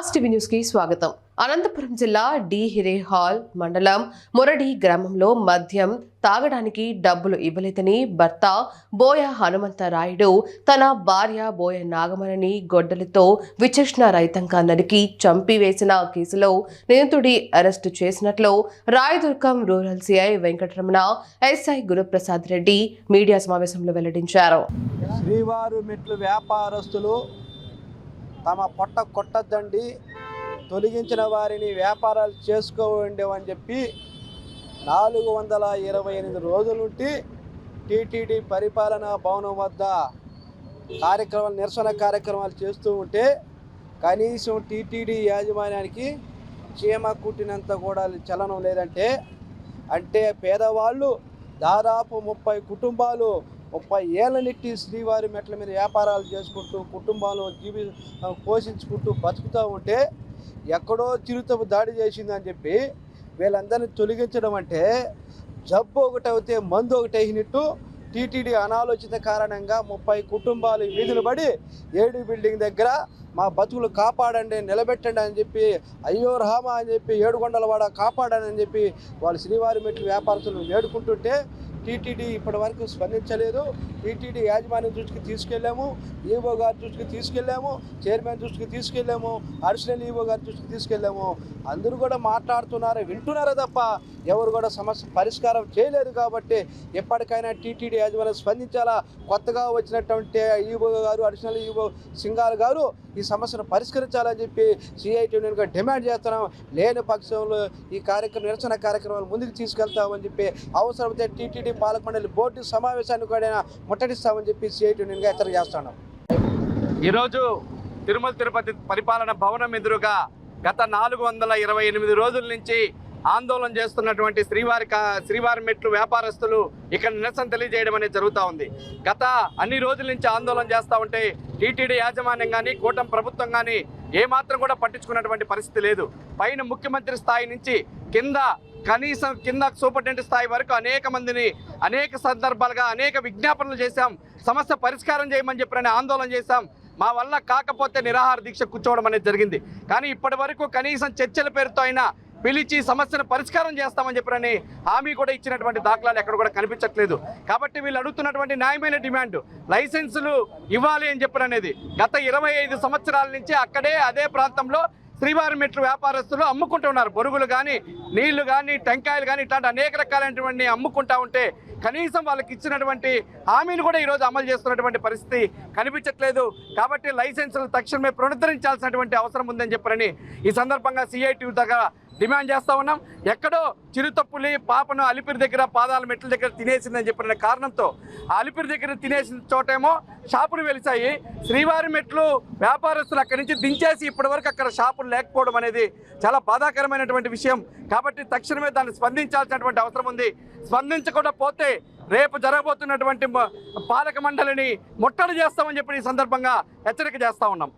Mass TV న్యూస్కి స్వాగతం. అనంతపురం జిల్లా డి హిరేహాల్ మండలం మొరడి గ్రామంలో మద్యం తాగడానికి డబ్బులు ఇవ్వలేదని భర్త బోయ హనుమంతరాయుడు తన భార్య బోయ నాగమణిని గొడ్డలతో విచక్షణ రహితంగా నరికి చంపివేసిన కేసులో నిందితుడి అరెస్టు చేసినట్లు Rayadurgam rural CI Venkataramana SI Guruprasad Reddy media సమావేశంలో వెల్లడించారు. శ్రీవారు మెట్లు వ్యాపారస్తులు తమ పొట్ట కొట్టద్దండి. తొలగించిన వారిని వ్యాపారాలు చేసుకోవండి అని చెప్పి నాలుగు వందల ఇరవై ఎనిమిది రోజులుంటి టీటీడీ పరిపాలనా భవనం వద్ద కార్యక్రమాలు నిరసన కార్యక్రమాలు చేస్తూ ఉంటే కనీసం టీటీడీ యాజమాన్యానికి చీమ కుట్టినంత కూడా చలనం లేదంటే అంటే పేదవాళ్ళు దాదాపు ముప్పై కుటుంబాలు ముప్పై ఏళ్ళ నెట్టి శ్రీవారి మెట్ల మీద వ్యాపారాలు చేసుకుంటూ కుటుంబాలు జీవి పోషించుకుంటూ బతుకుతూ ఉంటే ఎక్కడో చిరుతపు దాడి చేసిందని చెప్పి వీళ్ళందరినీ తొలగించడం అంటే జబ్బు ఒకటి అయితే మందు ఒకటి అయినట్టు టీటీడీ అనాలోచిత కారణంగా ముప్పై కుటుంబాలు వీధులు పడి ఏడు బిల్డింగ్ దగ్గర మా బతుకులు కాపాడండి నిలబెట్టండి అని చెప్పి అయ్యో రామా అని చెప్పి ఏడుగొండల వాడ కాపాడని అని చెప్పి వాళ్ళు శ్రీవారి మెట్లు వ్యాపారస్తులు వేడుకుంటుంటే టీటీడీ ఇప్పటి వరకు స్పందించలేదు. టీటీడీ యాజమాన్యం దృష్టికి తీసుకెళ్ళాము ఈవో గారి దృష్టికి తీసుకెళ్ళాము చైర్మన్ దృష్టికి తీసుకెళ్ళాము అడిషనల్ ఈవో గారి దృష్టికి తీసుకెళ్ళాము. అందరూ కూడా మాట్లాడుతున్నారు వింటున్నారా తప్ప ఎవరు కూడా సమస్య పరిష్కారం చేయలేదు కాబట్టి ఎప్పటికైనా టీటీడీ యాజమాన్యం స్పందించాలా? కొత్తగా వచ్చినటువంటి ఈవో గారు అడిషనల్ ఈవో సింగాల్ గారు ఈ సమస్యను పరిష్కరించాలని చెప్పి సిఐటి యూనియన్గా డిమాండ్ చేస్తున్నాం. లేని పక్షంలో ఈ కార్యక్రమం నిరసన కార్యక్రమాలు ముందుకు తీసుకెళ్తామని చెప్పి అవసరమైతే టీటీడీ పాలక మండలి బోర్డు సమావేశాన్ని కూడా ముట్టడిస్తామని చెప్పి సిఐటి యూనియన్గా హెచ్చరిక చేస్తున్నాం. ఈరోజు తిరుమల తిరుపతి పరిపాలన భవనం ఎదురుగా గత నాలుగు వందల ఇరవై ఎనిమిది రోజుల నుంచి ఆందోళన చేస్తున్నటువంటి శ్రీవారి కా- శ్రీవారి మెట్లు వ్యాపారస్తులు ఇక్కడ నిరసన తెలియజేయడం అనేది జరుగుతూ ఉంది. గత అన్ని రోజుల నుంచి ఆందోళన చేస్తూ ఉంటే టీటీడీ యాజమాన్యం కానీ కూటమి ప్రభుత్వం కానీ ఏమాత్రం కూడా పట్టించుకున్నటువంటి పరిస్థితి లేదు. పైన ముఖ్యమంత్రి స్థాయి నుంచి కింద కనీసం కింద సూపరింటెండెంట్ స్థాయి వరకు అనేక మందిని అనేక సందర్భాలుగా అనేక విజ్ఞాపనలు చేశాం. సమస్య పరిష్కారం చేయమని చెప్పిన ఆందోళన చేశాం. మా వల్ల కాకపోతే నిరాహార దీక్ష కూర్చోవడం అనేది జరిగింది. కానీ ఇప్పటి వరకు కనీసం చర్చల పేరుతో అయినా పిలిచి సమస్యను పరిష్కారం చేస్తామని చెప్పినని హామీ కూడా ఇచ్చినటువంటి దాఖలాలు ఎక్కడ కూడా కనిపించట్లేదు. కాబట్టి వీళ్ళు అడుగుతున్నటువంటి న్యాయమైన డిమాండ్ లైసెన్సులు ఇవ్వాలి అని చెప్పిననేది గత ఇరవై ఐదు సంవత్సరాల నుంచి అక్కడే అదే ప్రాంతంలో శ్రీవారి మెట్లు వ్యాపారస్తులు అమ్ముకుంటున్నారు. బొరుగులు కానీ నీళ్ళు కానీ టెంకాయలు కానీ ఇట్లాంటి అనేక రకాలైనటువంటి అమ్ముకుంటా ఉంటే కనీసం వాళ్ళకి ఇచ్చినటువంటి హామీని కూడా ఈరోజు అమలు చేస్తున్నటువంటి పరిస్థితి కనిపించట్లేదు. కాబట్టి లైసెన్సులు తక్షణమే పునరుద్ధరించాల్సినటువంటి అవసరం ఉందని చెప్పారని ఈ సందర్భంగా సిఐటి దగ్గర డిమాండ్ చేస్తా ఉన్నాం. ఎక్కడో చిరుతప్పులి పాపను అలిపిరి దగ్గర పాదాల మెట్ల దగ్గర తినేసిందని చెప్పిన కారణంతో అలిపిరి దగ్గర తినేసిన చోటేమో షాపులు వెలిసాయి శ్రీవారి మెట్లు వ్యాపారస్తులు అక్కడి నుంచి దించేసి ఇప్పటి వరకు అక్కడ షాపులు లేకపోవడం అనేది చాలా బాధాకరమైనటువంటి విషయం. కాబట్టి తక్షణమే దాన్ని స్పందించాల్సినటువంటి అవసరం ఉంది. స్పందించకుండా పోతే రేపు జరగబోతున్నటువంటి పాలక మండలిని ముట్టడి చేస్తామని చెప్పి ఈ సందర్భంగా హెచ్చరిక చేస్తా ఉన్నాం.